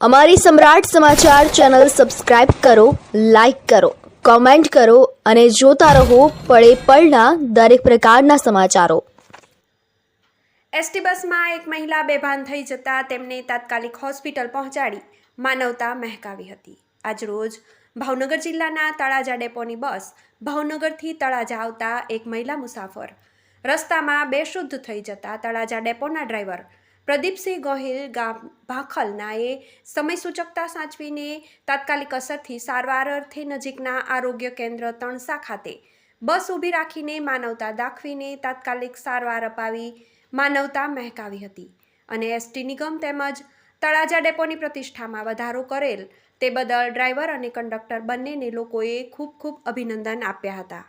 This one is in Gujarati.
અમારી સમ્રાટ સમાચાર ચેનલ સબસ્ક્રાઇબ કરો, લાઇક કરો, કોમેન્ટ કરો અને જોતા રહો પળે પળના દરેક પ્રકારના સમાચારો. એસટી બસમાં એક મહિલા બેભાન થઈ જતા તેમને તાત્કાલિક હોસ્પિટલ પહોંચાડી માનવતા મહેકાવી હતી. આજરોજ ભાવનગર જિલ્લાના તળાજા ડેપોની બસ ભાવનગરથી તળાજા આવતા એક મહિલા મુસાફર રસ્તામાં બેશુદ્ધ થઈ જતા તળાજા ડેપોના ડ્રાઈવર પ્રદીપસિંહ ગોહિલ ગામ ભાખલનાએ સમય સૂચકતા સાચવીને તાત્કાલિક અસરથી સારવાર અર્થે નજીકના આરોગ્ય કેન્દ્ર તણસા ખાતે બસ ઊભી રાખીને માનવતા દાખવીને તાત્કાલિક સારવાર અપાવી માનવતા મહેકાવી હતી. અને એસટી નિગમ તેમજ તળાજા ડેપોની પ્રતિષ્ઠામાં વધારો કરેલ તે બદલ ડ્રાઈવર અને કંડક્ટર બંનેને લોકોએ ખૂબ ખૂબ અભિનંદન આપ્યા હતા.